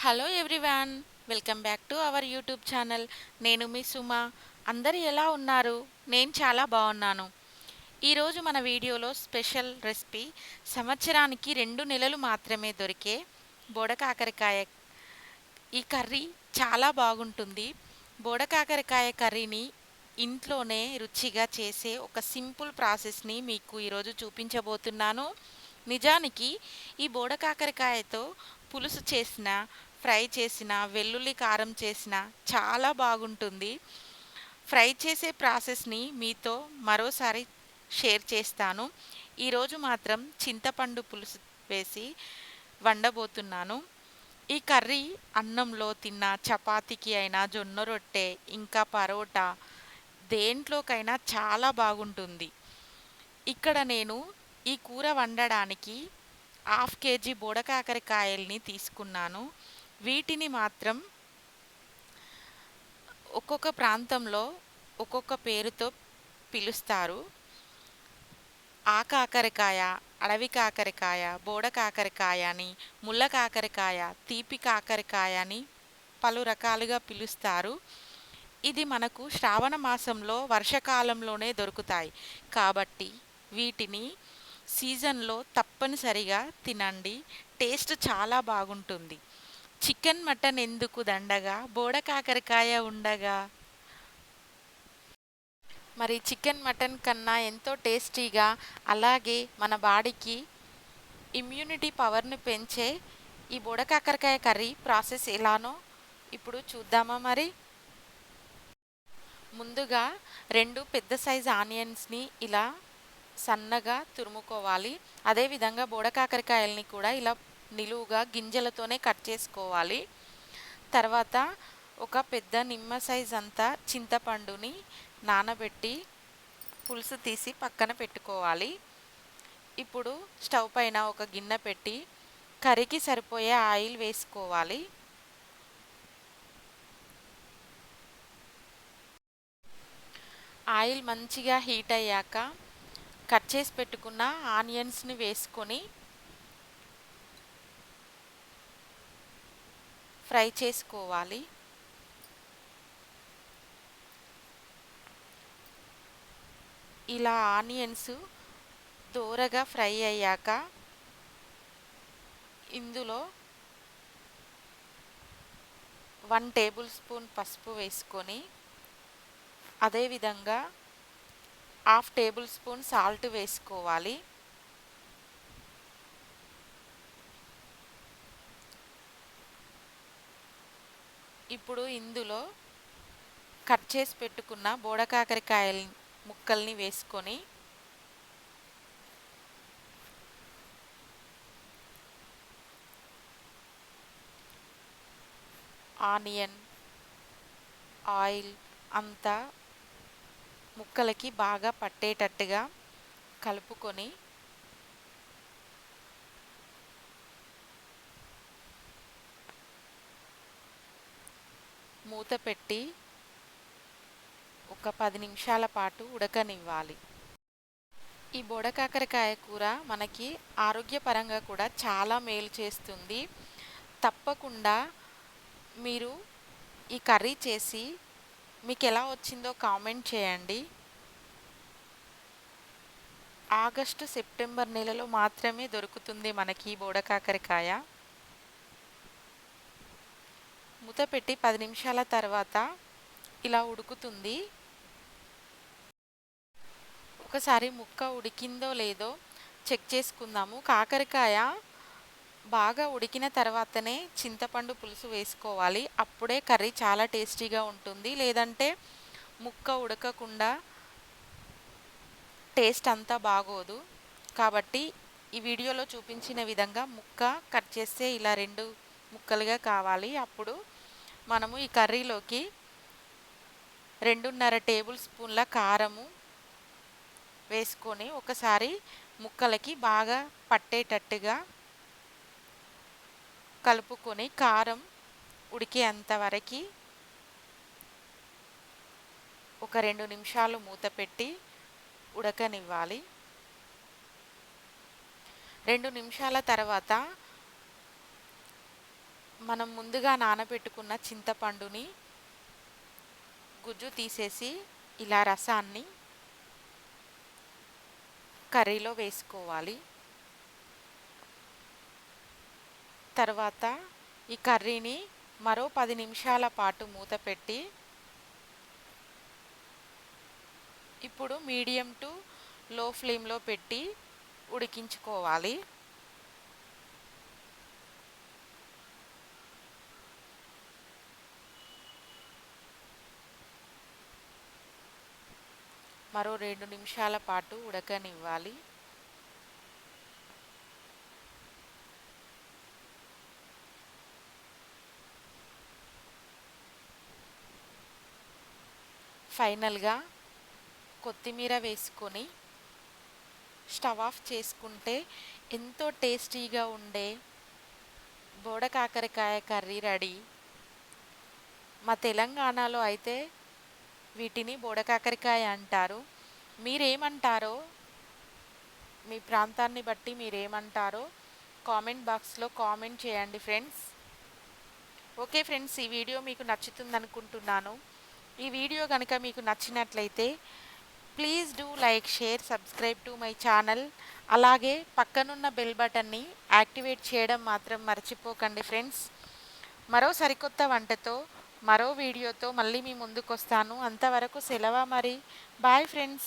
Hello everyone welcome back to our YouTube channel. నేను మీ సుమ. అందరు ఎలా ఉన్నారు? నేను చాలా బాగున్నాను. ఈరోజు మన వీడియోలో స్పెషల్ రెసిపీ సంవత్సరానికి రెండు నెలలు మాత్రమే దొరికే బోడకాకరకాయ ఈ కర్రీ చాలా బాగుంటుంది. బోడకాకరకాయ కర్రీని ఇంట్లోనే రుచిగా చేసే ఒక సింపుల్ ప్రాసెస్ని మీకు ఈరోజు చూపించబోతున్నాను. నిజానికి ఈ బోడకాకరకాయతో పులుసు చేసిన ఫ్రై చేసిన వెల్లుల్లి కారం చేసిన చాలా బాగుంటుంది. ఫ్రై చేసే ప్రాసెస్ని మీతో మరోసారి షేర్ చేస్తాను. ఈరోజు మాత్రం చింతపండు పులుసు వేసి వండబోతున్నాను. ఈ కర్రీ అన్నంలో తిన్న చపాతీకి అయినా జొన్న రొట్టె ఇంకా పరోటా దేంట్లోకైనా చాలా బాగుంటుంది. ఇక్కడ నేను ఈ కూర వండడానికి హాఫ్ కేజీ బోడకాకరకాయల్ని తీసుకున్నాను. వీటిని మాత్రం ఒక్కొక్క ప్రాంతంలో ఒక్కొక్క పేరుతో పిలుస్తారు. ఆ కాకరకాయ అడవి కాకరకాయ బోడ కాకరకాయ అని ముళ్ళ కాకరకాయ తీపి కాకరకాయ అని పలు రకాలుగా పిలుస్తారు. ఇది మనకు శ్రావణ మాసంలో వర్షకాలంలోనే దొరుకుతాయి. కాబట్టి వీటిని సీజన్లో తప్పనిసరిగా తినండి. టేస్ట్ చాలా బాగుంటుంది. చికెన్ మటన్ ఎందుకు దండగా? బోడ కాకరకాయ ఉండగా? మరి చికెన్ మటన్ కన్నా ఎంతో టేస్టీగా అలాగే మన బాడీకి ఇమ్యూనిటీ పవర్ని పెంచే ఈ బోడకాకరకాయ కర్రీ ప్రాసెస్ ఎలానో ఇప్పుడు చూద్దామా మరి? ముందుగా రెండు పెద్ద సైజు ఆనియన్స్ని ఇలా సన్నగా తురుముకోవాలి. అదేవిధంగా బోడకాకరకాయల్ని కూడా ఇలా నిలువుగా గింజలతోనే కట్ చేసుకోవాలి. తర్వాత ఒక పెద్ద నిమ్మ సైజ్ అంతా చింతపండుని నానబెట్టి పులుసు తీసి పక్కన పెట్టుకోవాలి. ఇప్పుడు స్టవ్ పైన ఒక గిన్నె పెట్టి కర్రీకి సరిపోయే ఆయిల్ వేసుకోవాలి. ఆయిల్ మంచిగా హీట్ అయ్యాక కట్ చేసి పెట్టుకున్న ఆనియన్స్ని వేసుకొని ఫ్రై చేసుకోవాలి. ఇలా ఆనియన్స్ దూరగా ఫ్రై అయ్యాక ఇందులో వన్ టేబుల్ స్పూన్ పసుపు వేసుకొని అదేవిధంగా హాఫ్ టేబుల్ స్పూన్ సాల్ట్ వేసుకోవాలి. ఇప్పుడు ఇందులో కట్ చేసి పెట్టుకున్న బోడకాకరకాయల ముక్కల్ని వేసుకొని ఆనియన్ ఆయిల్ అంతా ముక్కలకి బాగా పట్టేటట్టుగా కలుపుకొని మూత పెట్టి ఒక పది నిమిషాల పాటు ఉడకనివ్వాలి. ఈ బోడకాకరకాయ కూర మనకి ఆరోగ్యపరంగా కూడా చాలా మేలు చేస్తుంది. తప్పకుండా మీరు ఈ కర్రీ చేసి మీకు ఎలా వచ్చిందో కామెంట్ చేయండి. ఆగస్టు సెప్టెంబర్ నెలలో మాత్రమే దొరుకుతుంది మనకి బోడకాకరకాయ మూత పెట్టి పది నిమిషాల తర్వాత ఇలా ఉడుకుతుంది. ఒకసారి ముక్క ఉడికిందో లేదో చెక్ చేసుకుందాము. కాకరకాయ బాగా ఉడికిన తర్వాతనే చింతపండు పులుసు వేసుకోవాలి. అప్పుడే కర్రీ చాలా టేస్టీగా ఉంటుంది. లేదంటే ముక్క ఉడకకుండా టేస్ట్ అంతా బాగోదు. కాబట్టి ఈ వీడియోలో చూపించిన విధంగా ముక్క కట్ చేస్తే ఇలా రెండు ముక్కలుగా కావాలి. అప్పుడు మనము ఈ కర్రీలోకి రెండున్నర టేబుల్ స్పూన్ల కారము వేసుకొని ఒకసారి ముక్కలకి బాగా పట్టేటట్టుగా కలుపుకొని కారం ఉడికేంత వరకు ఒక రెండు నిమిషాలు మూత పెట్టి ఉడకనివ్వాలి. రెండు నిమిషాల తర్వాత మనం ముందుగా నానబెట్టుకున్న చింతపండుని గుజ్జు తీసేసి ఇలా రసాన్ని కర్రీలో వేసుకోవాలి. తర్వాత ఈ కర్రీని మరో పది నిమిషాల పాటు మూత పెట్టి ఇప్పుడు మీడియం టు లో ఫ్లేమ్లో పెట్టి ఉడికించుకోవాలి. మరో రెండు నిమిషాల పాటు ఉడకనివ్వాలి. ఫైనల్గా కొత్తిమీర వేసుకొని స్టవ్ ఆఫ్ చేసుకుంటే ఎంతో టేస్టీగా ఉండే బోడ కాకరకాయ కర్రీ రెడీ. మా తెలంగాణలో అయితే వీటిని బోడ కాకరకాయ అంటారు. మీరేమంటారో మీ ప్రాంతాన్ని బట్టి మీరేమంటారో కామెంట్ బాక్స్లో కామెంట్ చేయండి ఫ్రెండ్స్. ఓకే ఫ్రెండ్స్ ఈ వీడియో మీకు నచ్చుతుంది అనుకుంటున్నాను ఈ వీడియో కనుక మీకు నచ్చినట్లయితే please do like share subscribe to my channel అలాగే పక్కనున్న బెల్ బటన్ని యాక్టివేట్ చేయడం మాత్రం మర్చిపోకండి ఫ్రెండ్స్ మరో సరికొత్త వంటతో మరో వీడియోతో మళ్ళీ మీ ముందుకు వస్తాను అంతవరకు సెలవు మరి. Bye friends